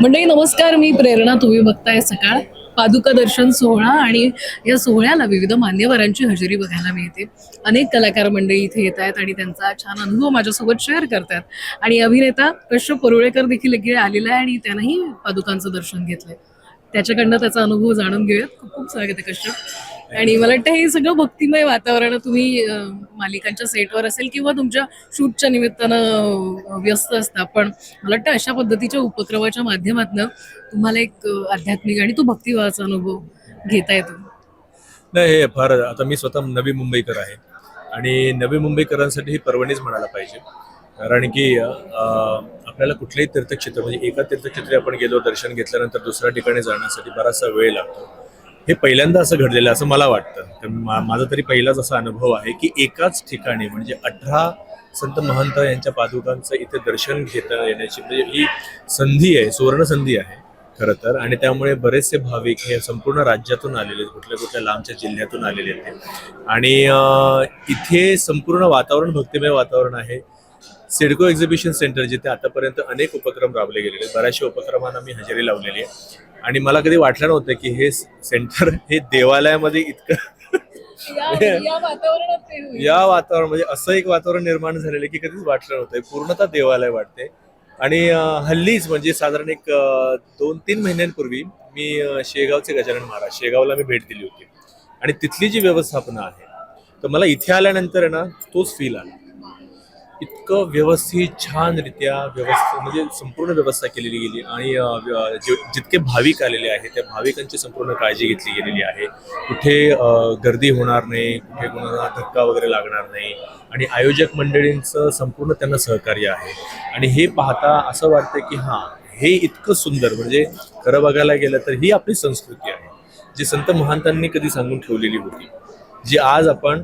मंडळी नमस्कार. मी प्रेरणा. तुम्ही बघताय सकाळ. पादुका दर्शन सोहळा आणि या सोहळ्याला विविध मान्यवरांची हजेरी बघायला मिळते. अनेक कलाकार मंडळी इथे येत आहेत आणि त्यांचा छान अनुभव माझ्यासोबत शेअर करतात आणि अभिनेता कश्यप परुळेकर देखील इकडे आलेला आहे आणि त्यानंही पादुकांचं दर्शन घेतलंय. त्याच्याकडनं त्याचा अनुभव जाणून घेऊयात. खूप खूप स्वागत आहे कश्यप. आणि मला वाटतं हे सगळं भक्तिमय वातावरण तुम्ही मालिकांच्या सेटवर असेल किंवा तुमच्या शूटच्या निमित्तानं व्यस्त असता. पण मला वाटतं अशा पद्धतीच्या उपक्रमाच्या माध्यमातून तुम्हाला एक आध्यात्मिक आणि तो भक्तिभावाचा अनुभव घेता येतो. नाही हे फार आता मी स्वतः नवी मुंबईकर आहे. आणि नवी मुंबईकरांसाठी ही पर्वणीच म्हणायला पाहिजे. कारण की आपल्याला कुठलेही तीर्थक्षेत्र म्हणजे एका तीर्थक्षेत्री आपण गेलो दर्शन घेतल्यानंतर दुसऱ्या ठिकाणी जाण्यासाठी बराचसा वेळ लागतो. हे पहिल्यांदा असं घडलेलं असं मला वाटतं. तर मा- माझा तरी पहिलाच असा अनुभव आहे की एकाच ठिकाणी म्हणजे अठरा संत महंत यांच्या पादुकांचं इथे दर्शन घेता येण्याची म्हणजे ही संधी आहे सुवर्ण संधी आहे खरं तर. आणि त्यामुळे बरेचसे भाविक हे संपूर्ण राज्यातून आलेले आहेत कुठल्या कुठल्या लांबच्या जिल्ह्यातून आलेले आहेत. आणि इथे संपूर्ण वातावरण भक्तिमय वातावरण आहे. सिडको एक्झिबिशन सेंटर जिथे आतापर्यंत अनेक उपक्रम राबले गेलेले आहेत. बऱ्याचशा उपक्रमांना मी हजेरी लावलेली आहे. आणि मला कधी वाटलं नव्हतं की हे सेंटर हे देवालयामध्ये इतकं या वातावरण म्हणजे असं एक वातावरण निर्माण झालेलं की कधीच वाटलं नव्हतं. पूर्णतः देवालय वाटते आणि हल्लीच म्हणजे साधारण एक दोन तीन महिन्यांपूर्वी मी शेगावचे गजानन महाराज शेगावला मी भेट दिली होती. आणि तिथली जी व्यवस्थापना आहे तर मला इथे आल्यानंतर ना तोच फील आला. इतकं व्यवस्थित छानरित्या व्यवस्थित म्हणजे संपूर्ण व्यवस्था केलेली गेली आणि जितके भाविक आलेले आहेत त्या भाविकांची संपूर्ण काळजी घेतली गेलेली आहे. कुठे गर्दी होणार नाही कुठे कोणाला धक्का वगैरे लागणार नाही आणि आयोजक मंडळींचं संपूर्ण त्यांना सहकार्य आहे. आणि हे पाहता असं वाटतं की हां हे इतकं सुंदर म्हणजे खरं बघायला गेलं तर ही आपली संस्कृती आहे जी संत महंतांनी कधी सांगून ठेवलेली होती जी आज आपण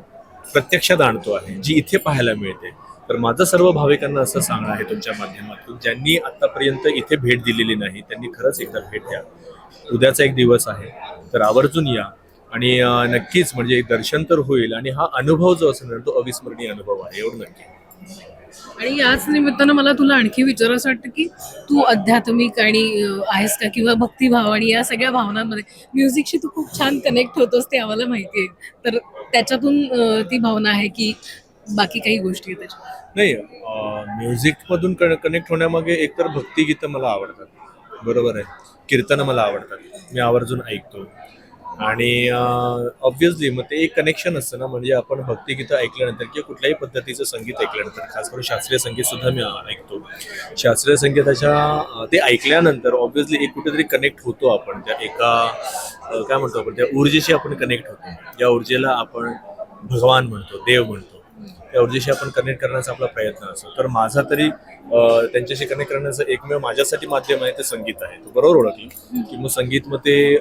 प्रत्यक्षात आणतो आहे जी इथे पाहायला मिळते. तर माझं सर्व भाविकांना असं सांगणं आहे तुमच्या माध्यमातून ज्यांनी आतापर्यंत इथे भेट दिलेली नाही त्यांनी खरंच एकदा भेट द्या. उद्याचा एक दिवस आहे तर आवर्जून या. आणि नक्कीच म्हणजे दर्शन तर होईल आणि हा अनुभव जो असणार तो अविस्मरणीय अनुभव आहे एवढं नक्की. आणि याच निमित्तानं मला तुला आणखी विचारायचं वाटतं की तू अध्यात्मिक आणि आहेस का किंवा भक्तिभाव आणि या सगळ्या भावनांमध्ये म्युझिकशी तू खूप छान कनेक्ट होतोस ते आम्हाला माहिती आहे. तर त्याच्यातून ती भावना आहे की बाकी काही गोष्टी आहेत नाही म्युझिक मधून कनेक्ट होण्यामागे एकतर भक्तिगीतं मला आवडतात. बरोबर आहे. कीर्तनं मला आवडतात. मी आवर्जून ऐकतो. आणि ऑब्व्हियसली मग ते एक कनेक्शन असतं ना म्हणजे आपण भक्तिगीतं ऐकल्यानंतर किंवा कुठल्याही पद्धतीचं संगीत ऐकल्यानंतर खास करून शास्त्रीय संगीत सुद्धा मी ऐकतो. शास्त्रीय संगीताच्या ते ऐकल्यानंतर ऑब्व्हियसली एक कुठेतरी कनेक्ट होतो आपण. त्या एका काय म्हणतो आपण त्या ऊर्जेशी आपण कनेक्ट होतो. या ऊर्जेला आपण भगवान म्हणतो देव म्हणतो. त्या ऊर्जेशी आपण कनेक्ट करण्याचा आपला प्रयत्न असतो. तर माझा तरी त्यांच्याशी कनेक्ट करण्याचं एकमेव माझ्यासाठी माध्यम आहे ते संगीत आहे. तो बरोबर ओळखलं की मग संगीत मध्ये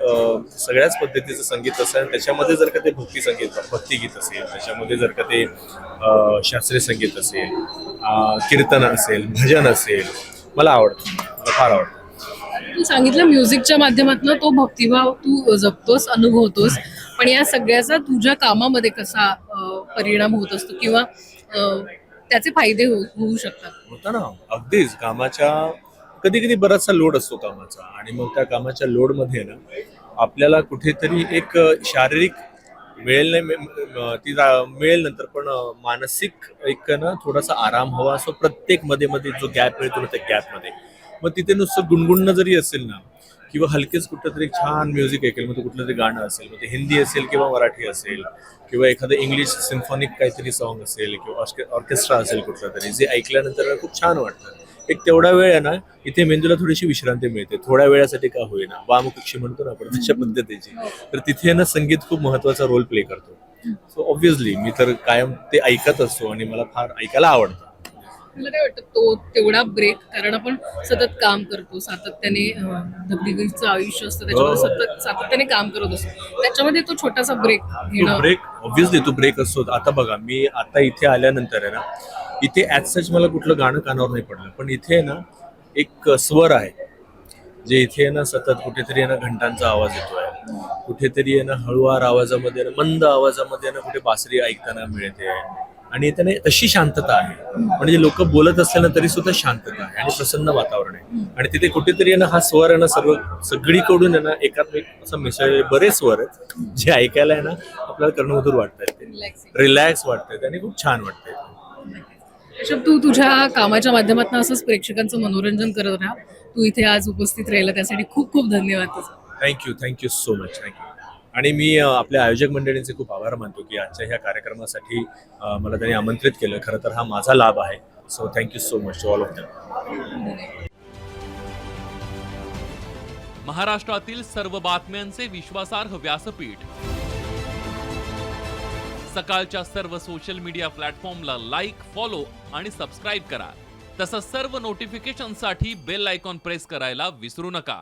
सगळ्याच पद्धतीचं संगीत असेल आणि त्याच्यामध्ये जर का ते भक्ती संगीत भक्तिगीत असेल त्याच्यामध्ये जर का ते शास्त्रीय संगीत असेल कीर्तन असेल भजन असेल मला आवडतं. मला फार आवडतं. तू सांगितलं म्युझिकच्या माध्यमातून तो भक्तिभाव तू जपतोस अनुभवतोस. पण या सगळ्याचा तुझ्या कामामध्ये कसा परिणाम होत असतो किंवा त्याचे फायदे हो, होऊ शकतात. होता ना. अगदीच कामाच्या कधी कधी बराचसा लोड असतो कामाचा. आणि मग त्या कामाच्या लोडमध्ये ना आपल्याला कुठेतरी एक शारीरिक मिळेल नाही ती जा- मिळेल नंतर पण मानसिक एक ना थोडासा आराम हवा असो प्रत्येकमध्ये मध्ये जो गॅप मिळतो ना त्या गॅपमध्ये मग तिथे नुसतं गुणगुणणं जरी असेल ना किंवा हलकेच कुठलं तरी छान म्युझिक ऐकेल मग ते कुठलं तरी गाणं असेल मग ते हिंदी असेल किंवा मराठी असेल किंवा एखादं इंग्लिश सिम्फॉनिक काहीतरी सॉन्ग असेल किंवा ऑर्केस्ट्रा असेल कुठलं तरी जे ऐकल्यानंतर खूप छान वाटतं. एक तेवढा वेळ आहे ना इथे मेंदूला थोडीशी विश्रांती मिळते. थोड्या वेळासाठी का होईना. वामकुक्षी म्हणतो ना आपण तशा पद्धतीची. तर तिथे ना संगीत खूप महत्त्वाचा रोल प्ले करतो. सो ऑब्व्हियसली मी तर कायम ते ऐकत असतो आणि मला फार ऐकायला आवडतं. तुला काय वाटतं तो तेवढा ब्रेक कारण आपण सतत काम करतो सातत्याने अं, धगधगीचं आयुष्य असतं त्याच्यामध्ये हो. सतत सातत्याने काम करत असतो. त्याच्यामध्ये तो छोटासा ब्रेक घेणं ब्रेक ऑब्व्हियसली तो ब्रेक असतो. आता बघा मी आता इथे आल्यानंतर आहे ना इथे ॲज सच मला कुठलं गाणं कानावर नाही पडलं. पण इथे ना एक स्वर आहे. जे इथे ना सतत कुठेतरी ना घंटांचा आवाज येतोय कुठेतरी आहे ना हळुवार आवाजामध्ये ना, मंद आवाजामध्ये ना कुठे बासरी ऐकताना मिळते आणि त्याने तशी शांतता आहे. म्हणजे लोक बोलत असल्यानं तरी सुद्धा शांतता आहे आणि प्रसन्न वातावरण आहे. आणि तिथे कुठेतरी ना हा स्वर आहे ना सर्व सगळीकडून आहे ना एकात्मिक असं मिसळले बरेच स्वर आहेत जे ऐकायला आहे ना आपल्याला कर्णमधूर वाटतात. ते रिलॅक्स वाटतंय आणि खूप छान वाटतंय. ऋषभ तू तुझ्या कामाच्या माध्यमातून असंच प्रेक्षकांचं मनोरंजन करत राहा. तू इथे आज उपस्थित राहिला त्यासाठी खूप खूप धन्यवाद thank you thank you so much thank you आणि मी आपल्या आयोजक मंडळींचे खूप आभार मानतो की आजच्या ह्या कार्यक्रमासाठी मला त्यांनी आमंत्रित केलं. खरं तर हा माझा लाभ आहे. So thank you so much to all of them महाराष्ट्रातील सर्व बातम्यांचे विश्वासार्ह व्यासपीठ. सकाळच्या सर्व सोशल मीडिया प्लॅटफॉर्मला लाईक फॉलो आणि सबस्क्राईब करा. तसंच सर्व नोटिफिकेशनसाठी बेल आयकॉन प्रेस करायला विसरू नका.